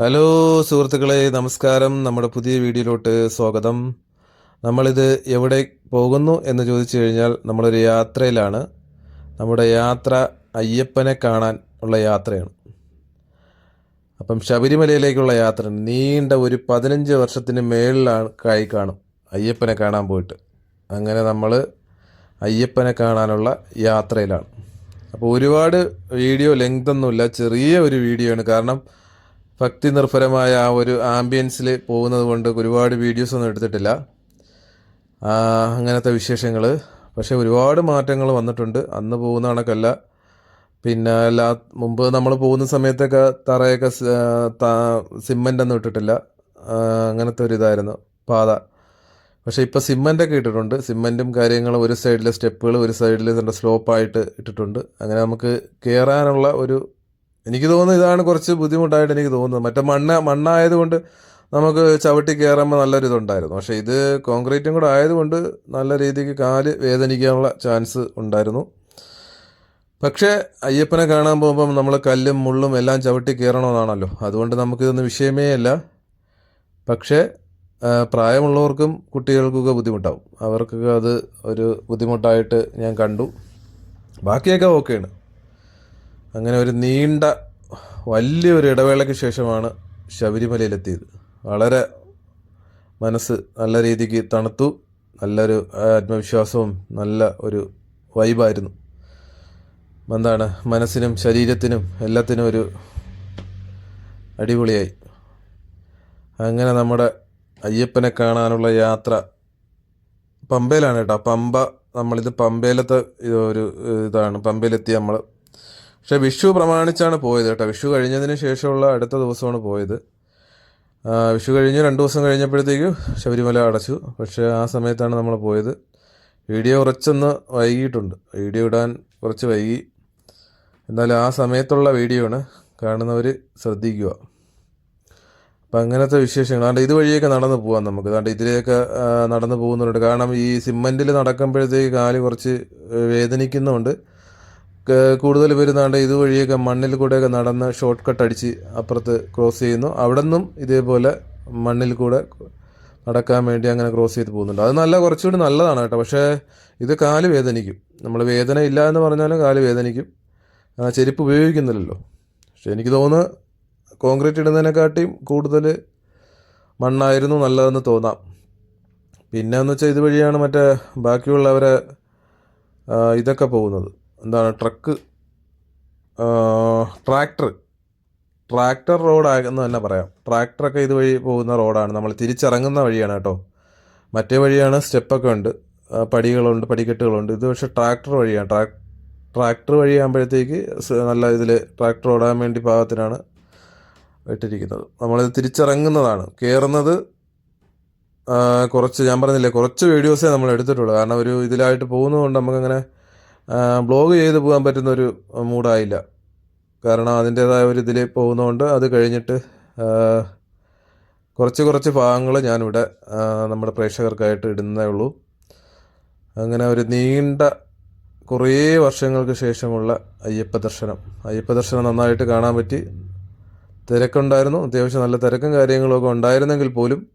Hello സുഹൃത്തുക്കളെ നമസ്കാരം. നമ്മുടെ പുതിയ വീഡിയോയിലോട്ട് സ്വാഗതം. നമ്മളിത് എവിടെ പോകുന്നു എന്ന് ചോദിച്ചു കഴിഞ്ഞാൽ നമ്മളൊരു യാത്രയിലാണ്. നമ്മുടെ യാത്ര അയ്യപ്പനെ കാണാൻ ഉള്ള യാത്രയാണ്. അപ്പം ശബരിമലയിലേക്കുള്ള യാത്ര നീണ്ട ഒരു പതിനഞ്ച് വർഷത്തിന് മേളിലാണ് കായി കാണും അയ്യപ്പനെ കാണാൻ പോയിട്ട്. അങ്ങനെ നമ്മൾ അയ്യപ്പനെ കാണാനുള്ള യാത്രയിലാണ്. അപ്പോൾ ഒരുപാട് വീഡിയോ ലെങ്ത് ഒന്നുമില്ല ചെറിയ ഒരു വീഡിയോ ആണ്. കാരണം ഭക്തി നിർഭരമായ ആ ഒരു ആംബിയൻസിൽ പോകുന്നത് കൊണ്ട് ഒരുപാട് വീഡിയോസ് ഒന്നും എടുത്തിട്ടില്ല. അങ്ങനത്തെ വിശേഷങ്ങൾ പക്ഷേ ഒരുപാട് മാറ്റങ്ങൾ വന്നിട്ടുണ്ട്. അന്ന് പോകുന്ന കണക്കല്ല. പിന്നെ എല്ലാ മുമ്പ് നമ്മൾ പോകുന്ന സമയത്തൊക്കെ തറയൊക്കെ സിമ്മന്റ് ഒന്നും ഇട്ടിട്ടില്ല. അങ്ങനത്തെ ഒരു ഇതായിരുന്നു പാത. പക്ഷേ ഇപ്പോൾ സിമ്മന്റൊക്കെ ഇട്ടിട്ടുണ്ട്. സിമ്മന്റും കാര്യങ്ങളും ഒരു സൈഡിലെ സ്റ്റെപ്പുകൾ ഒരു സൈഡിൽ സ്ലോപ്പായിട്ട് ഇട്ടിട്ടുണ്ട്. അങ്ങനെ നമുക്ക് കയറാനുള്ള ഒരു എനിക്ക് തോന്നുന്നു ഇതാണ് കുറച്ച് ബുദ്ധിമുട്ടായിട്ട് എനിക്ക് തോന്നുന്നത്. മറ്റേ മണ്ണ് മണ്ണായതുകൊണ്ട് നമുക്ക് ചവിട്ടി കയറുമ്പോൾ നല്ലൊരു ഇതുണ്ടായിരുന്നു പക്ഷേ ഇത് കോൺക്രീറ്റും കൂടെ ആയതുകൊണ്ട് നല്ല രീതിക്ക് കാൽ വേദനിക്കാനുള്ള ചാൻസ് ഉണ്ടായിരുന്നു. പക്ഷേ അയ്യപ്പനെ കാണാൻ പോകുമ്പം നമ്മൾ കല്ലും മുള്ളും എല്ലാം ചവിട്ടി കയറണമെന്നാണല്ലോ അതുകൊണ്ട് നമുക്കിതൊന്നും വിഷയമേ അല്ല. പക്ഷേ പ്രായമുള്ളവർക്കും കുട്ടികൾക്കൊക്കെ ബുദ്ധിമുട്ടാവും. അവർക്കൊക്കെ അത് ഒരു ബുദ്ധിമുട്ടായിട്ട് ഞാൻ കണ്ടു. ബാക്കിയൊക്കെ ഓക്കെയാണ്. അങ്ങനെ ഒരു നീണ്ട വലിയൊരു ഇടവേളയ്ക്ക് ശേഷമാണ് ശബരിമലയിലെത്തിയത്. വളരെ മനസ്സ് നല്ല രീതിക്ക് തണുത്തു നല്ലൊരു ആത്മവിശ്വാസവും നല്ല ഒരു വൈബായിരുന്നു. എന്താണ് മനസ്സിനും ശരീരത്തിനും എല്ലാത്തിനും ഒരു അടിപൊളിയായി. അങ്ങനെ നമ്മുടെ അയ്യപ്പനെ കാണാനുള്ള യാത്ര പമ്പയിലാണ് കേട്ടോ. പമ്പ നമ്മളിത് പമ്പയിലത്തെ ഒരു ഇതാണ് പമ്പയിലെത്തി നമ്മൾ പക്ഷേ വിഷു പ്രമാണിച്ചാണ് പോയത് കേട്ടോ. വിഷു കഴിഞ്ഞതിന് ശേഷമുള്ള അടുത്ത ദിവസമാണ് പോയത്. വിഷു കഴിഞ്ഞ് രണ്ട് ദിവസം കഴിഞ്ഞപ്പോഴത്തേക്കും ശബരിമല അടച്ചു. പക്ഷേ ആ സമയത്താണ് നമ്മൾ പോയത്. വീഡിയോ കുറച്ചൊന്ന് വൈകിയിട്ടുണ്ട്. വീഡിയോ ഇടാൻ കുറച്ച് വൈകി. എന്നാലും ആ സമയത്തുള്ള വീഡിയോ ആണ് കാണുന്നവർ ശ്രദ്ധിക്കുക. അപ്പം അങ്ങനത്തെ വിശേഷങ്ങൾ. അതുകൊണ്ട് ഇതുവഴിയൊക്കെ നടന്നു പോകാം നമുക്ക്. അതുകൊണ്ട് ഇതിലേക്ക് നടന്നു പോകുന്നുണ്ട്. കാരണം ഈ സിമ്മന്റിൽ നടക്കുമ്പോഴത്തേക്ക് കാൽ കുറച്ച് വേദനിക്കുന്നുണ്ട്. കൂടുതൽ വരുന്നാണ്ട് ഇതുവഴിയൊക്കെ മണ്ണിൽ കൂടെയൊക്കെ നടന്ന് ഷോർട്ട് കട്ട് അടിച്ച് അപ്പുറത്ത് ക്രോസ് ചെയ്യുന്നു. അവിടെ നിന്നും ഇതേപോലെ മണ്ണിൽ കൂടെ നടക്കാൻ വേണ്ടി അങ്ങനെ ക്രോസ് ചെയ്ത് പോകുന്നുണ്ട്. അത് നല്ല കുറച്ചുകൂടി നല്ലതാണ് കേട്ടോ. പക്ഷേ ഇത് കാൽ വേദനിക്കും. നമ്മൾ വേദന ഇല്ല എന്ന് പറഞ്ഞാലും കാൽ വേദനിക്കും. ആ, ചെരുപ്പ് ഉപയോഗിക്കുന്നില്ലല്ലോ. പക്ഷെ എനിക്ക് തോന്നുന്നു കോൺക്രീറ്റ് ഇടുന്നതിനെക്കാട്ടിയും കൂടുതൽ മണ്ണായിരുന്നു നല്ലതെന്ന് തോന്നാം. പിന്നെ എന്ന് വെച്ചാൽ ഇതുവഴിയാണ് മറ്റേ ബാക്കിയുള്ളവരെ ഇതൊക്കെ പോകുന്നത്. എന്താണ് ട്രക്ക് ട്രാക്ടർ ട്രാക്ടർ റോഡാകുന്നു തന്നെ പറയാം. ട്രാക്ടറൊക്കെ ഇതുവഴി പോകുന്ന റോഡാണ് നമ്മൾ തിരിച്ചിറങ്ങുന്ന വഴിയാണ് കേട്ടോ. മറ്റേ വഴിയാണ് സ്റ്റെപ്പൊക്കെ ഉണ്ട്. പടികളുണ്ട് പടിക്കെട്ടുകളുണ്ട്. ഇത് പക്ഷേ ട്രാക്ടർ വഴിയാണ്. ട്രാക് ട്രാക്ടർ വഴിയാകുമ്പോഴത്തേക്ക് നല്ല ഇതിൽ ട്രാക്ടർ ഓടാൻ വേണ്ടി പാകത്തിനാണ് ഇട്ടിരിക്കുന്നത്. നമ്മളിത് തിരിച്ചിറങ്ങുന്നതാണ്. കയറുന്നത് കുറച്ച് ഞാൻ പറഞ്ഞില്ലേ കുറച്ച് വീഡിയോസേ നമ്മൾ എടുത്തിട്ടുള്ളൂ. കാരണം ഒരു ഇതിലായിട്ട് പോകുന്നതുകൊണ്ട് നമുക്കങ്ങനെ ബ്ലോഗ് ചെയ്ത് പോകാൻ പറ്റുന്ന ഒരു മൂഡായില്ല. കാരണം അതിന്റേതായ ഒരു ഇതിൽ പോകുന്നതുകൊണ്ട് അത് കഴിഞ്ഞിട്ട് കുറച്ച് കുറച്ച് ഭാഗങ്ങൾ ഞാനിവിടെ നമ്മുടെ പ്രേക്ഷകർക്കായിട്ട് ഇടുന്നേ ഉള്ളൂ. അങ്ങനെ ഒരു നീണ്ട കുറേ വർഷങ്ങൾക്ക് ശേഷമുള്ള അയ്യപ്പ ദർശനം. അയ്യപ്പ ദർശനം നന്നായിട്ട് കാണാൻ പറ്റി. തിരക്കുണ്ടായിരുന്നു. അത്യാവശ്യം നല്ല തിരക്കും കാര്യങ്ങളൊക്കെ ഉണ്ടായിരുന്നെങ്കിൽ പോലും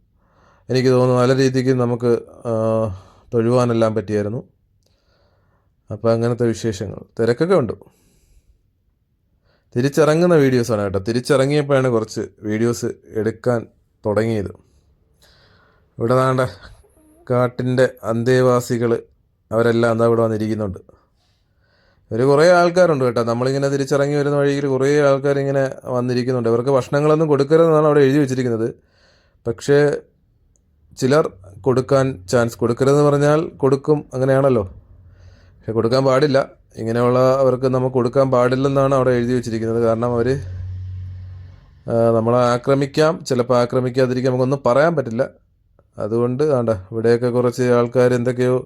എനിക്ക് തോന്നുന്നു നല്ല രീതിക്ക് നമുക്ക് തൊഴുവാനെല്ലാം പറ്റിയായിരുന്നു. അപ്പോൾ അങ്ങനത്തെ വിശേഷങ്ങൾ. തിരക്കൊക്കെ ഉണ്ട്. തിരിച്ചിറങ്ങുന്ന വീഡിയോസാണ് കേട്ടോ. തിരിച്ചിറങ്ങിയപ്പോഴാണ് കുറച്ച് വീഡിയോസ് എടുക്കാൻ തുടങ്ങിയത്. ഇവിടെ നാണ്ട കാട്ടിന്റെ അന്തേവാസികൾ അവരെല്ലാം എന്താ ഇവിടെ വന്നിരിക്കുന്നുണ്ട്. ഒരു കുറേ ആൾക്കാരുണ്ട് കേട്ടോ. നമ്മളിങ്ങനെ തിരിച്ചിറങ്ങി വരുന്ന വഴിയിൽ കുറേ ആൾക്കാരിങ്ങനെ വന്നിരിക്കുന്നുണ്ട്. ഇവർക്ക് ഭക്ഷണങ്ങളൊന്നും കൊടുക്കരുതെന്നാണ് അവിടെ എഴുതി വെച്ചിരിക്കുന്നത്. പക്ഷേ ചിലർ കൊടുക്കാൻ ചാൻസ് കൊടുക്കരുതെന്ന് പറഞ്ഞാൽ കൊടുക്കും അങ്ങനെയാണല്ലോ. പക്ഷെ കൊടുക്കാൻ പാടില്ല. ഇങ്ങനെയുള്ള അവർക്ക് നമുക്ക് കൊടുക്കാൻ പാടില്ലെന്നാണ് അവിടെ എഴുതി വെച്ചിരിക്കുന്നത്. കാരണം അവർ നമ്മളെ ആക്രമിക്കാം. ചിലപ്പോൾ ആക്രമിക്കാതിരിക്കാം നമുക്കൊന്നും പറയാൻ പറ്റില്ല. അതുകൊണ്ട് ആണ്ട ഇവിടെയൊക്കെ കുറച്ച് ആൾക്കാർ എന്തൊക്കെയോ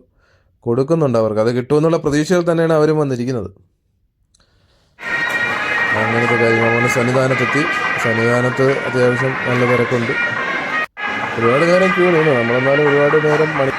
കൊടുക്കുന്നുണ്ട് അവർക്ക്. അത് കിട്ടുമെന്നുള്ള പ്രതീക്ഷയിൽ തന്നെയാണ് അവരും വന്നിരിക്കുന്നത്. അങ്ങനത്തെ കാര്യങ്ങൾ. നമ്മൾ സന്നിധാനത്തെത്തി. സന്നിധാനത്ത് അത്യാവശ്യം നല്ല തിരക്കുണ്ട്. ഒരുപാട് നേരം ക്യൂ നിന്നു. നമ്മളെന്നാലും ഒരുപാട് നേരം മണി